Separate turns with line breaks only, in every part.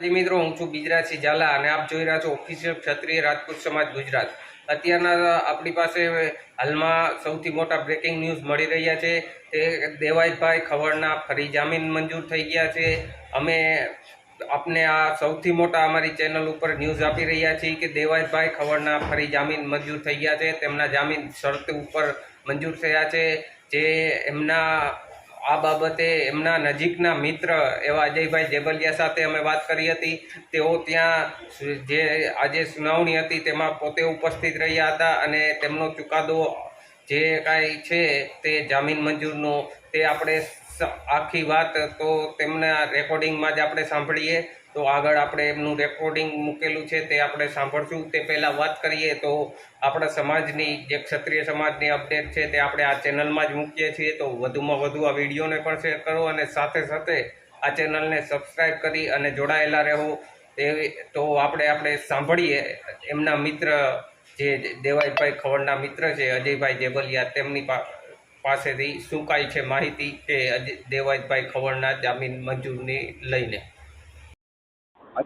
મિત્રો, હું છું બિજરાજસિંહ ઝાલા અને આપ જોઈ રહ્યા છો ઓફિસિયલ ક્ષત્રિય રાજપૂત સમાજ ગુજરાત. અત્યારના આપણી પાસે હાલમાં સૌથી મોટા બ્રેકિંગ ન્યૂઝ મળી રહ્યા છે તે દેવાઈભાઈ ખવડના ફરી જામીન મંજૂર થઈ ગયા છે. અમે આપને આ સૌથી મોટા અમારી ચેનલ ઉપર ન્યૂઝ આપી રહ્યા છીએ કે દેવાઈભાઈ ખવડના ફરી જામીન મંજૂર થઈ ગયા છે. તેમના જામીન શરત ઉપર મંજૂર થયા છે. જે એમના આ બાબતે એમના નજીકના મિત્ર એવા અજયભાઈ જેબલિયા સાથે અમે વાત કરી હતી. તેઓ ત્યાં જે આજે સુનાવણી હતી તેમાં પોતે ઉપસ્થિત રહ્યા હતા અને તેમનો ચુકાદો જે કાંઈ છે તે જામીન મંજૂરનો તે આપણે આખી વાત તો તેમના રેકોર્ડિંગમાં જ આપણે સાંભળીએ. તો આગળ આપણે એમનું રેકોર્ડિંગ મૂકેલું છે તે આપણે સાંભળશું. તે પહેલાં વાત કરીએ તો આપણા સમાજની, જે ક્ષત્રિય સમાજની અપડેટ છે તે આપણે આ ચેનલમાં જ મૂકીએ છીએ. તો વધુમાં વધુ આ વિડીયોને પણ શેર કરો અને સાથે સાથે આ ચેનલને સબસ્ક્રાઈબ કરી અને જોડાયેલા રહો. તેવી તો આપણે આપણે સાંભળીએ. એમના મિત્ર જે દેવાઈભાઈ ખવડના મિત્ર છે, અજયભાઈ જેબલિયા, તેમની પા પાસેથી શું કાંઈ છે માહિતી કે દેવાજભાઈ ખવડના જામીન મંજૂરની લઈને.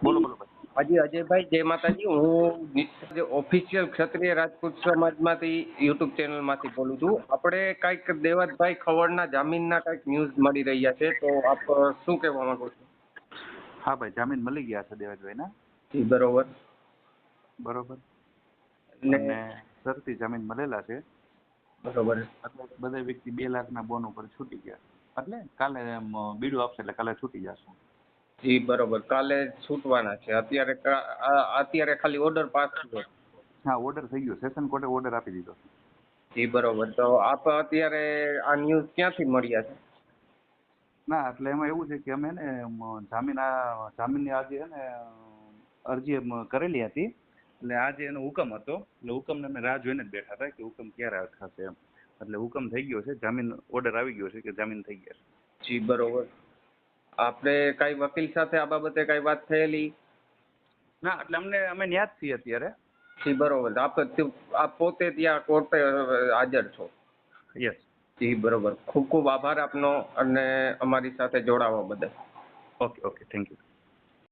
બોલો બોલો ભાઈ.
હાજી અજયભાઈ જય માતાજી. હું જે ઓફિશિયલ ક્ષત્રિય રાજપૂત સમાજમાંથી યુટ્યુબ ચેનલમાંથી બોલું છું. આપણે કાંઈક દેવતભાઈ ખવડના જામીનના કાંઈક ન્યૂઝ મળી રહ્યા છે તો આપ શું કહેવા માંગો છો?
હા ભાઈ જામીન મળી ગયા છે દેવાજભાઈના.
જી બરોબર.
બરોબર.
ને
શરતી જામીન મળેલા છે.
બરોબર.
બધા વ્યક્તિ બે લાખના બોન ઉપર છૂટી ગયા. એટલે કાલે બીડું આપશે એટલે કાલે છૂટી જશું.
જી બરોબર. કાલે છૂટવાના છે. અત્યારે અત્યારે ખાલી ઓર્ડર પાસ થયો
હા ઓર્ડર થઈ ગયો. સેશન કોર્ટે ઓર્ડર આપી દીધો.
જી બરોબર. તો આપ અત્યારે આ ન્યૂઝ ક્યાંથી મળ્યા છે?
ના એટલે એમાં એવું છે કે અમે ને જામીન જામીનની આજે ને અરજી કરેલી હતી. એટલે આજે એનો હુકમ હતો એટલે હુકમને અમે રાહ જોઈને જ બેઠા હતા કે હુકમ ક્યારે થશે એમ. એટલે હુકમ થઈ ગયો છે જામીન ઓર્ડર આવી ગયો છે કે જામીન થઈ ગયા છે.
જી બરોબર. આપણે કાંઈ વકીલ સાથે આ બાબતે કઈ વાત થયેલી?
ના એટલે અમને અમે ન્યાજ છીએ અત્યારે.
જી બરોબર. આપ આપ પોતે ત્યાં કોર્ટે હાજર છો?
યસ
જી બરોબર. ખૂબ ખૂબ આભાર આપનો અને અમારી સાથે જોડાવા બદલ.
Okay okay thank you